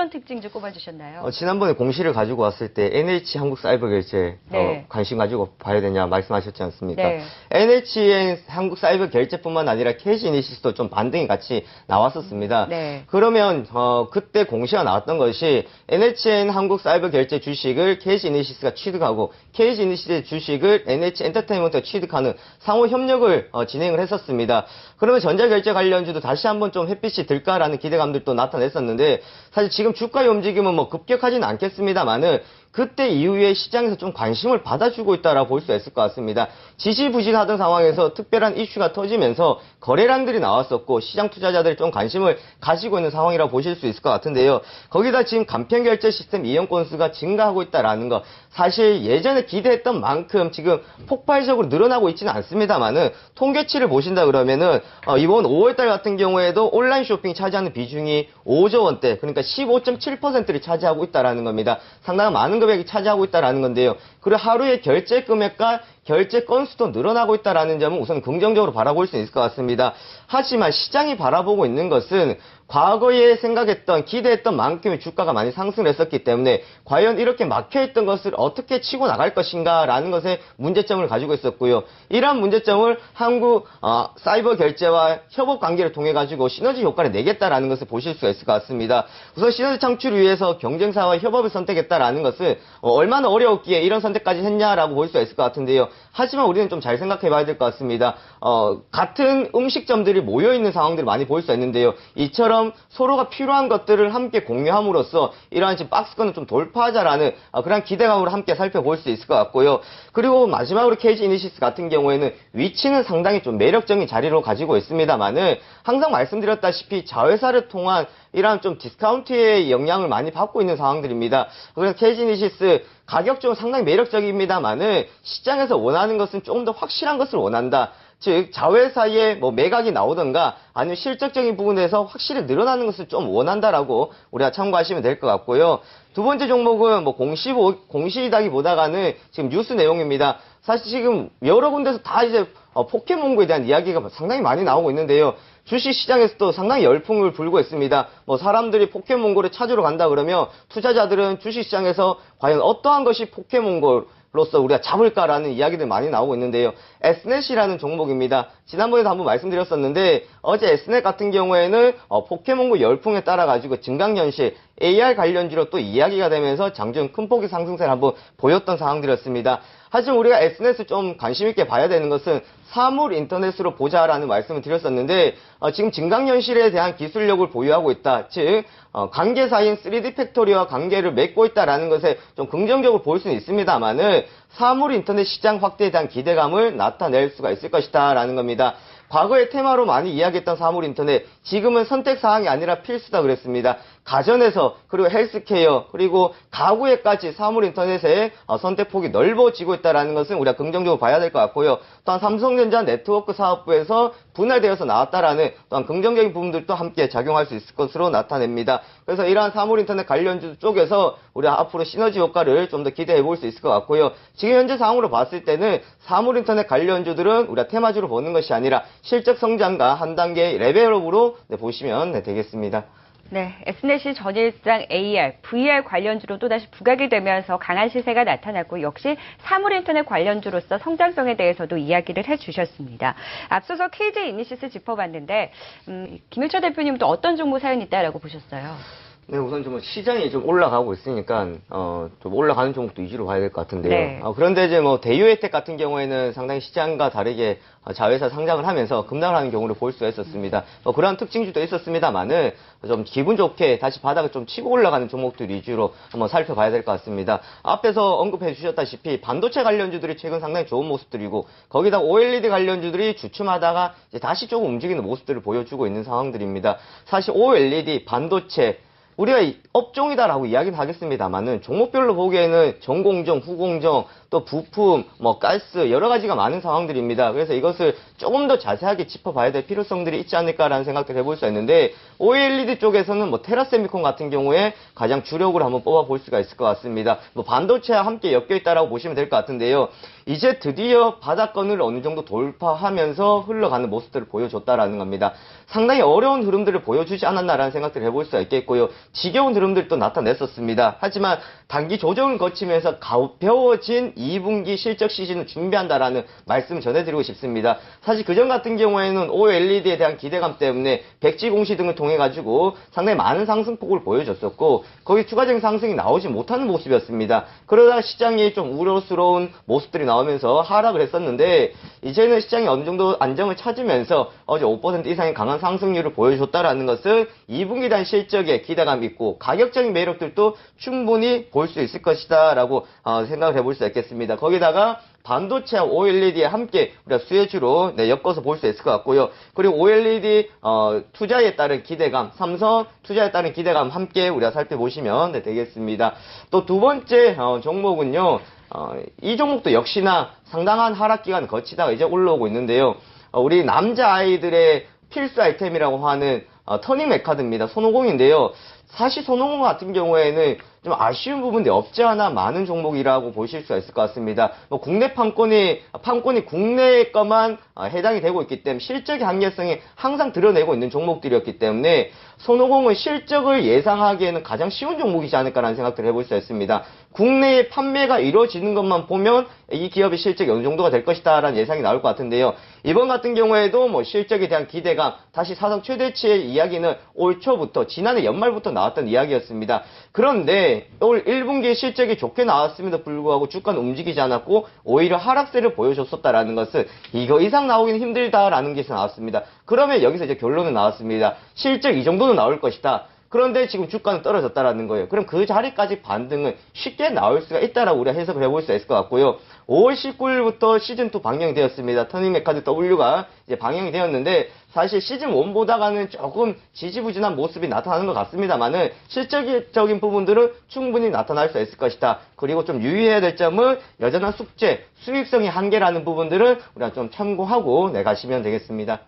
어떤 특징 좀 꼽아주셨나요? 어, 지난번에 공시를 가지고 왔을 때 NH 한국 사이버 결제 네. 어, 관심 가지고 봐야 되냐 말씀하셨지 않습니까? 네. NHN 한국 사이버 결제뿐만 아니라 캐시 이니시스도 좀 반등이 같이 나왔었습니다. 네. 그러면 어, 그때 공시가 나왔던 것이 NHN 한국 사이버 결제 주식을 캐시 이니시스가 취득하고 캐시 이니시스 주식을 NH 엔터테인먼트가 취득하는 상호 협력을 어, 진행을 했었습니다. 그러면 전자결제 관련주도 다시 한번 좀 햇빛이 들까라는 기대감들도 나타냈었는데 사실 지금 주가의 움직임은 뭐 급격하지는 않겠습니다만은 그때 이후에 시장에서 좀 관심을 받아주고 있다라고 볼 수 있을 것 같습니다. 지지부진하던 상황에서 특별한 이슈가 터지면서 거래량들이 나왔었고 시장 투자자들이 좀 관심을 가지고 있는 상황이라고 보실 수 있을 것 같은데요. 거기다 지금 간편 결제 시스템 이용 건수가 증가하고 있다라는 거 사실 예전에 기대했던 만큼 지금 폭발적으로 늘어나고 있지는 않습니다만은 통계치를 보신다 그러면은 어, 이번 5월달 같은 경우에도 온라인 쇼핑 차지하는 비중이 5조 원대 그러니까 15.7%를 차지하고 있다라는 겁니다. 상당히 많은 금액이 차지하고 있다라는 건데요. 그리고 하루의 결제 금액과 결제 건수도 늘어나고 있다라는 점은 우선 긍정적으로 바라볼 수 있을 것 같습니다. 하지만 시장이 바라보고 있는 것은 과거에 생각했던 기대했던 만큼의 주가가 많이 상승했었기 때문에 과연 이렇게 막혀있던 것을 어떻게 치고 나갈 것인가라는 것에 문제점을 가지고 있었고요. 이러한 문제점을 한국 어, 사이버 결제와 협업 관계를 통해 가지고 시너지 효과를 내겠다라는 것을 보실 수가 있을 것 같습니다. 우선 시너지 창출을 위해서 경쟁사와 협업을 선택했다라는 것은 어, 얼마나 어려웠기에 이런 선택까지 했냐라고 볼 수가 있을 것 같은데요. 하지만 우리는 좀 잘 생각해 봐야 될 것 같습니다. 어, 같은 음식점들이 모여 있는 상황들을 많이 볼 수 있는데요. 이처럼 서로가 필요한 것들을 함께 공유함으로써 이러한 지금 박스권을 좀 돌파하자라는 어, 그런 기대감으로 함께 살펴볼 수 있을 것 같고요. 그리고 마지막으로 KG 이니시스 같은 경우에는 위치는 상당히 좀 매력적인 자리로 가지고 있습니다만은 항상 말씀드렸다시피 자회사를 통한 이러한 좀 디스카운트의 영향을 많이 받고 있는 상황들입니다. 그래서 KG 이니시스 가격적으로 상당히 매력적입니다만은 시장에서 원하는 것은 조금 더 확실한 것을 원한다. 즉 자회사의 뭐 매각이 나오든가 아니면 실적적인 부분에서 확실히 늘어나는 것을 좀 원한다라고 우리가 참고하시면 될 것 같고요. 두 번째 종목은 뭐 공시 공시이다기보다가는 지금 뉴스 내용입니다. 사실 지금 여러 군데서 다 이제 어, 포켓몬고에 대한 이야기가 상당히 많이 나오고 있는데요. 주식 시장에서도 상당히 열풍을 불고 있습니다. 뭐 사람들이 포켓몬고를 찾으러 간다 그러면 투자자들은 주식 시장에서 과연 어떠한 것이 포켓몬고 로서 우리가 잡을까라는 이야기들 많이 나오고 있는데요. S넷이라는 종목입니다. 지난번에도 한번 말씀드렸었는데 어제 S넷 같은 경우에는 어, 포켓몬고 열풍에 따라 가지고 증강현실 AR 관련주로 또 이야기가 되면서 장중 큰 폭의 상승세를 한번 보였던 상황들이었습니다. 하지만 우리가 S넷을 좀 관심 있게 봐야 되는 것은 사물 인터넷으로 보자라는 말씀을 드렸었는데 어, 지금 증강현실에 대한 기술력을 보유하고 있다. 즉 어, 관계 사인 3D 팩토리와 관계를 맺고 있다라는 것에 좀 긍정적으로 볼 수는 있습니다만은 사물 인터넷 시장 확대에 대한 기대감을 나타낼 수가 있을 것이다라는 겁니다. 과거에 테마로 많이 이야기했던 사물 인터넷 지금은 선택 사항이 아니라 필수다 그랬습니다. 가전에서 그리고 헬스케어 그리고 가구에까지 사물 인터넷의 어, 선택폭이 넓어지고 있다는 것은 우리가 긍정적으로 봐야 될 것 같고요. 또한 삼성전자 네트워크 사업부에서 분할되어서 나왔다라는 또한 긍정적인 부분들도 함께 작용할 수 있을 것으로 나타냅니다. 그래서 이러한 사물 인터넷 관련주 쪽에서 우리가 앞으로 시너지 효과를 좀 더 기대해 볼 수 있을 것 같고요. 지금 현재 상황으로 봤을 때는 사물 인터넷 관련주들은 우리가 테마주로 보는 것이 아니라 실적 성장과 한 단계 레벨업으로 네, 보시면 네, 되겠습니다. 네, S넷이 전일장 AR, VR 관련주로 또다시 부각이 되면서 강한 시세가 나타났고 역시 사물인터넷 관련주로서 성장성에 대해서도 이야기를 해주셨습니다. 앞서서 KJ 이니시스 짚어봤는데 음, 김일철 대표님도 어떤 종목 사연이 있다라고 보셨어요? 네, 우선 좀 시장이 좀 올라가고 있으니까, 어, 좀 올라가는 종목도 위주로 봐야 될 것 같은데요. 네. 어, 그런데 이제 뭐, 대유 혜택 같은 경우에는 상당히 시장과 다르게 어, 자회사 상장을 하면서 급락을 하는 경우를 볼 수가 있었습니다. 뭐 그러한 특징주도 있었습니다만은, 좀 기분 좋게 다시 바닥을 좀 치고 올라가는 종목들 위주로 한번 살펴봐야 될 것 같습니다. 앞에서 언급해 주셨다시피, 반도체 관련주들이 최근 상당히 좋은 모습들이고, 거기다 OLED 관련주들이 주춤하다가 이제 다시 조금 움직이는 모습들을 보여주고 있는 상황들입니다. 사실 OLED, 반도체, 우리가 이 업종이다라고 이야기는 하겠습니다만은 종목별로 보기에는 전공정, 후공정, 또 부품, 뭐 가스 여러 가지가 많은 상황들입니다. 그래서 이것을 조금 더 자세하게 짚어봐야 될 필요성들이 있지 않을까라는 생각도 해볼 수 있는데 OLED 쪽에서는 뭐 테라세미콘 같은 경우에 가장 주력으로 한번 뽑아볼 수가 있을 것 같습니다. 뭐 반도체와 함께 엮여 있다라고 보시면 될 것 같은데요. 이제 드디어 바닥권을 어느 정도 돌파하면서 흘러가는 모습들을 보여줬다라는 겁니다. 상당히 어려운 흐름들을 보여주지 않았나라는 생각들을 해볼 수가 있겠고요. 지겨운 흐름들도 나타냈었습니다. 하지만 단기 조정을 거치면서 가벼워진 2분기 실적 시즌을 준비한다라는 말씀을 전해드리고 싶습니다. 사실 그전 같은 경우에는 OLED에 대한 기대감 때문에 백지 공시 등을 통해 가지고 상당히 많은 상승폭을 보여줬었고 거기 추가적인 상승이 나오지 못하는 모습이었습니다. 그러다가 시장이 좀 우려스러운 모습들이 나 오면서 하락을 했었는데 이제는 시장이 어느 정도 안정을 찾으면서 어제 5% 이상의 강한 상승률을 보여줬다라는 것은 2분기 단 실적에 기대감 있고 가격적인 매력들도 충분히 볼 수 있을 것이다라고 어, 생각을 해볼 수 있겠습니다. 거기다가 반도체와 OLED에 함께 우리가 수혜주로 네, 엮어서 볼 수 있을 것 같고요. 그리고 OLED 어, 투자에 따른 기대감, 삼성 투자에 따른 기대감 함께 우리가 살펴보시면 네, 되겠습니다. 또 두 번째 어, 종목은요. 어, 이 종목도 역시나 상당한 하락 기간 거치다가 이제 올라오고 있는데요. 어, 우리 남자 아이들의 필수 아이템이라고 하는 어, 터닝 메카드입니다. 손오공인데요. 사실 손오공 같은 경우에는 좀 아쉬운 부분이 없지 않아 많은 종목이라고 보실 수가 있을 것 같습니다. 뭐 국내 판권이 판권이 국내 것만 어, 해당이 되고 있기 때문에 실적의 한계성이 항상 드러내고 있는 종목들이었기 때문에 손오공은 실적을 예상하기에는 가장 쉬운 종목이지 않을까라는 생각들을 해볼 수 있습니다. 국내에 판매가 이루어지는 것만 보면 이 기업의 실적이 어느 정도가 될 것이다라는 예상이 나올 것 같은데요. 이번 같은 경우에도 뭐 실적에 대한 기대감, 다시 사상 최대치의 이야기는 올 초부터 지난해 연말부터 나 왔던 이야기였습니다. 그런데 올 1분기 실적이 좋게 나왔음에도 불구하고 주가는 움직이지 않았고 오히려 하락세를 보여줬었다라는 것은 이거 이상 나오기는 힘들다라는 게 나왔습니다. 그러면 여기서 이제 결론은 나왔습니다. 실적 이 정도는 나올 것이다. 그런데 지금 주가는 떨어졌다라는 거예요. 그럼 그 자리까지 반등은 쉽게 나올 수가 있다라고 우리가 해석을 해볼 수가 있을 것 같고요. 5월 19일부터 시즌2 방영이 되었습니다. 터닝 메카드 W가 이제 방영이 되었는데 사실 시즌1보다가는 조금 지지부진한 모습이 나타나는 것 같습니다만은 실적인 부분들은 충분히 나타날 수 있을 것이다. 그리고 좀 유의해야 될 점은 여전한 숙제, 수익성의 한계라는 부분들은 우리가 좀 참고하고 내 가시면 되겠습니다.